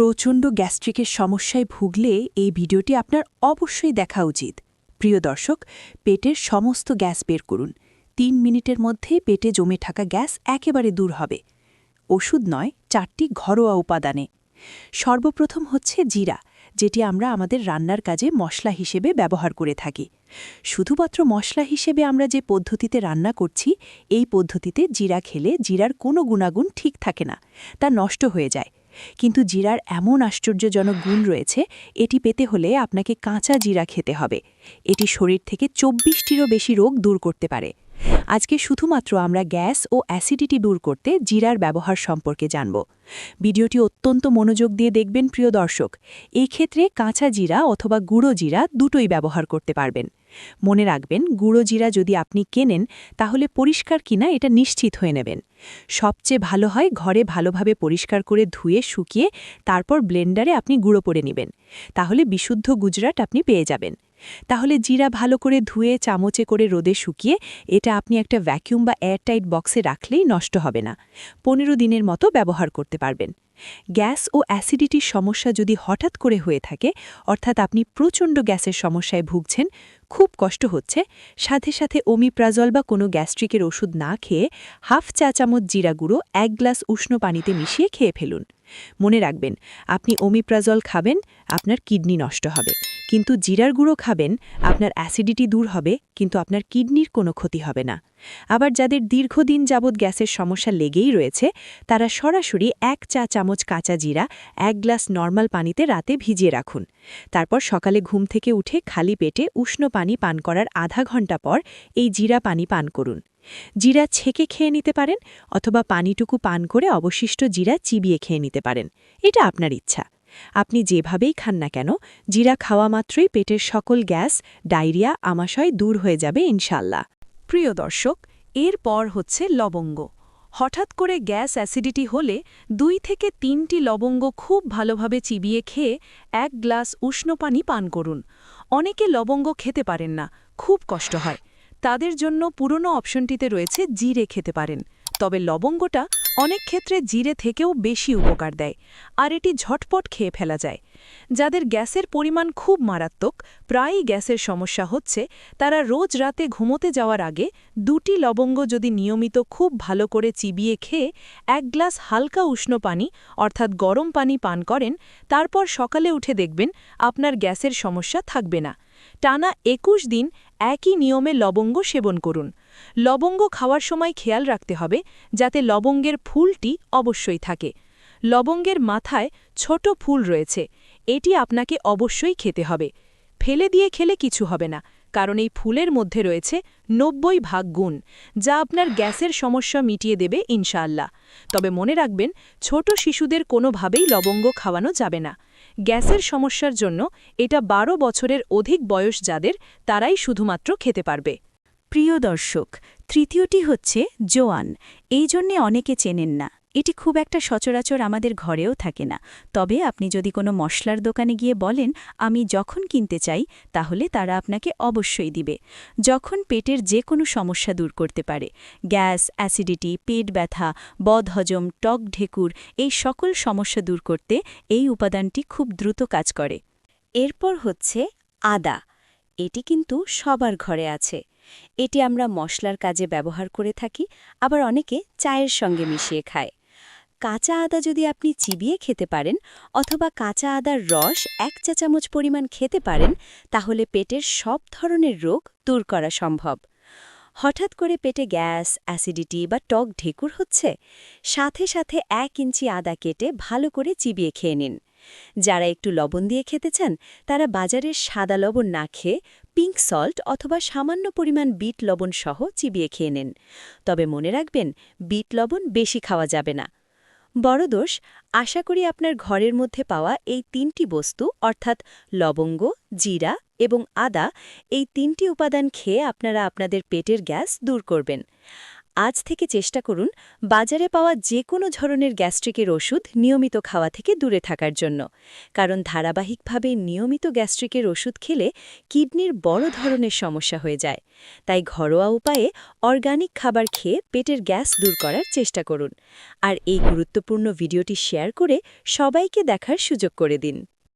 প্রচণ্ড গ্যাস্ট্রিকের সমস্যায় ভুগলে এই ভিডিওটি আপনার অবশ্যই দেখা উচিত। প্রিয় দর্শক, পেটের সমস্ত গ্যাস বের করুন। তিন মিনিটের মধ্যে পেটে জমে থাকা গ্যাস একেবারে দূর হবে। ওষুধ নয়, চারটি ঘরোয়া উপাদানে। সর্বপ্রথম হচ্ছে জিরা, যেটি আমরা আমাদের রান্নার কাজে মশলা হিসেবে ব্যবহার করে থাকি। শুধুমাত্র মশলা হিসেবে আমরা যে পদ্ধতিতে রান্না করছি, এই পদ্ধতিতে জিরা খেলে জিরার কোনো গুণাগুণ ঠিক থাকে না, তা নষ্ট হয়ে যায়। কিন্তু জিরার এমন আশ্চর্যজনক গুণ রয়েছে, এটি পেতে হলে আপনাকে কাঁচা জিরা খেতে হবে। এটি শরীর থেকে চব্বিশটিরও বেশি রোগ দূর করতে পারে। আজকে শুধুমাত্র আমরা গ্যাস ও অ্যাসিডিটি দূর করতে জিরার ব্যবহার সম্পর্কে জানব। ভিডিওটি অত্যন্ত মনোযোগ দিয়ে দেখবেন, প্রিয় দর্শক। এই ক্ষেত্রে কাঁচা জিরা অথবা গুঁড়ো জিরা দুটোই ব্যবহার করতে পারবেন। মনে রাখবেন, গুঁড়ো জিরা যদি আপনি কেনেন, তাহলে পরিষ্কার কিনা এটা নিশ্চিত হয়ে নেবেন। সবচেয়ে ভালো হয় ঘরে ভালোভাবে পরিষ্কার করে ধুয়ে, শুকিয়ে তারপর ব্লেন্ডারে আপনি গুঁড়ো করে নেবেন। তাহলে বিশুদ্ধ গুজরাট আপনি পেয়ে যাবেন। তাহলে জিরা ভালো করে ধুয়ে, চামচে করে রোদে শুকিয়ে এটা আপনি একটা ভ্যাকিউম বা এয়ারটাইট বক্সে রাখলেই নষ্ট হবে না। পনেরো দিনের মতো ব্যবহার করতে পারবেন। গ্যাস ও অ্যাসিডিটির সমস্যা যদি হঠাৎ করে হয়ে থাকে, অর্থাৎ আপনি প্রচণ্ড গ্যাসের সমস্যায় ভুগছেন, খুব কষ্ট হচ্ছে, সাথে সাথে ওমিপ্রাজল বা কোনো গ্যাস্ট্রিকের ওষুধ না খেয়ে হাফ চা চামচ জিরা গুঁড়ো, এক গ্লাস উষ্ণ পানিতে মিশিয়ে খেয়ে ফেলুন। মনে রাখবেন, আপনি ওমিপ্রাজল খাবেন, আপনার কিডনি নষ্ট হবে। কিন্তু জিরার গুঁড়ো খাবেন, আপনার অ্যাসিডিটি দূর হবে, কিন্তু আপনার কিডনির কোনো ক্ষতি হবে না। আবার যাদের দীর্ঘদিন যাবৎ গ্যাসের সমস্যা লেগেই রয়েছে, তারা সরাসরি এক চা চামচ কাঁচা জিরা, এক গ্লাস নর্মাল পানিতে রাতে ভিজিয়ে রাখুন। তারপর সকালে ঘুম থেকে উঠে খালি পেটে উষ্ণ পানি পান করার আধা ঘণ্টা পর এই জিরা পানি পান করুন। জিরা ছেঁকে খেয়ে নিতে পারেন অথবা পানিটুকু পান করে অবশিষ্ট জিরা চিবিয়ে খেয়ে নিতে পারেন। এটা আপনার ইচ্ছা। আপনি যেভাবেই খান না কেন, জিরা খাওয়া মাত্রই পেটের সকল গ্যাস, ডায়রিয়া, আমাশয় দূর হয়ে যাবে ইনশাল্লাহ প্রিয় দর্শক, এরপর হচ্ছে লবঙ্গ। হঠাৎ করে গ্যাস অ্যাসিডিটি হলে দুই থেকে তিনটি লবঙ্গ খুব ভালোভাবে চিবিয়ে খেয়ে এক গ্লাস উষ্ণ পানি পান করুন। অনেকে লবঙ্গ খেতে পারেন না, খুব কষ্ট হয়। তাদের জন্য পুরনো অপশনটিতে রয়েছে জিরে খেতে পারেন। তবে লবঙ্গটা অনেক ক্ষেত্রে জিরে থেকেও বেশি উপকার দেয়, আর এটি ঝটপট খেয়ে ফেলা যায়। যাদের গ্যাসের পরিমাণ খুব মারাত্মক, প্রায়ই গ্যাসের সমস্যা হচ্ছে, তারা রোজ রাতে ঘুমোতে যাওয়ার আগে দুটি লবঙ্গ যদি নিয়মিত খুব ভালো করে চিবিয়ে খেয়ে এক গ্লাস হালকা উষ্ণ পানি, অর্থাৎ গরম পানি পান করেন, তারপর সকালে উঠে দেখবেন আপনার গ্যাসের সমস্যা থাকবে না। টানা একুশ দিন একই নিয়মে লবঙ্গ সেবন করুন। লবঙ্গ খাওয়ার সময় খেয়াল রাখতে হবে, যাতে লবঙ্গের ফুলটি অবশ্যই থাকে। লবঙ্গের মাথায় ছোট ফুল রয়েছে, এটি আপনাকে অবশ্যই খেতে হবে। ফেলে দিয়ে খেলে কিছু হবে না, কারণ এই ফুলের মধ্যে রয়েছে নব্বই ভাগ গুণ, যা আপনার গ্যাসের সমস্যা মিটিয়ে দেবে ইনশাআল্লাহ। তবে মনে রাখবেন, ছোট শিশুদের কোনোভাবেই লবঙ্গ খাওয়ানো যাবে না। গ্যাসের সমস্যার জন্য এটা বারো বছরের অধিক বয়স যাদের তারাই শুধুমাত্র খেতে পারবে। প্রিয় দর্শক, তৃতীয়টি হচ্ছে জোয়ান। এই জন্যে অনেকে চেনেন না। এটি খুব একটা সচরাচর আমাদের ঘরেও থাকে না। তবে আপনি যদি কোনো মশলার দোকানে গিয়ে বলেন, আমি যখন কিনতে চাই, তাহলে তারা আপনাকে অবশ্যই দিবে। যখন পেটের যে কোনো সমস্যা দূর করতে পারে। গ্যাস, অ্যাসিডিটি, পেট ব্যথা, বদহজম, টক ঢেকুর, এই সকল সমস্যা দূর করতে এই উপাদানটি খুব দ্রুত কাজ করে। এরপর হচ্ছে আদা। এটি কিন্তু সবার ঘরে আছে। এটি আমরা মশলার কাজে ব্যবহার করে থাকি, আবার অনেকে চায়ের সঙ্গে মিশিয়ে খায়। কাঁচা আদা যদি আপনি চিবিয়ে খেতে পারেন অথবা কাঁচা আদার রস এক চা চামচ পরিমাণ খেতে পারেন, তাহলে পেটের সব ধরনের রোগ দূর করা সম্ভব। হঠাৎ করে পেটে গ্যাস, অ্যাসিডিটি বা টক ঢেকুর হচ্ছে, সাথে সাথে এক ইঞ্চি আদা কেটে ভালো করে চিবিয়ে খেয়ে নিন। যারা একটু লবণ দিয়ে খেতে চান, তারা বাজারের সাদা লবণ না খেয়ে পিঙ্ক সল্ট অথবা সামান্য পরিমাণ বিট লবণ সহ চিবিয়ে খেয়ে নেন। তবে মনে রাখবেন, বিট লবণ বেশি খাওয়া যাবে না। বড় দোষ, আশা করি আপনার ঘরের মধ্যে পাওয়া এই তিনটি বস্তু, অর্থাৎ লবঙ্গ, জিরা এবং আদা, এই তিনটি উপাদান খেয়ে আপনারা আপনাদের পেটের গ্যাস দূর করবেন। আজ থেকে চেষ্টা করুন বাজারে পাওয়া যে কোনো ধরনের গ্যাস্ট্রিকের ওষুধ নিয়মিত খাওয়া থেকে দূরে থাকার জন্য। কারণ ধারাবাহিকভাবে নিয়মিত গ্যাস্ট্রিকের ওষুধ খেলে কিডনির বড় ধরনের সমস্যা হয়ে যায়। তাই ঘরোয়া উপায়ে অর্গানিক খাবার খেয়ে পেটের গ্যাস দূর করার চেষ্টা করুন। আর এই গুরুত্বপূর্ণ ভিডিওটি শেয়ার করে সবাইকে দেখার সুযোগ করে দিন।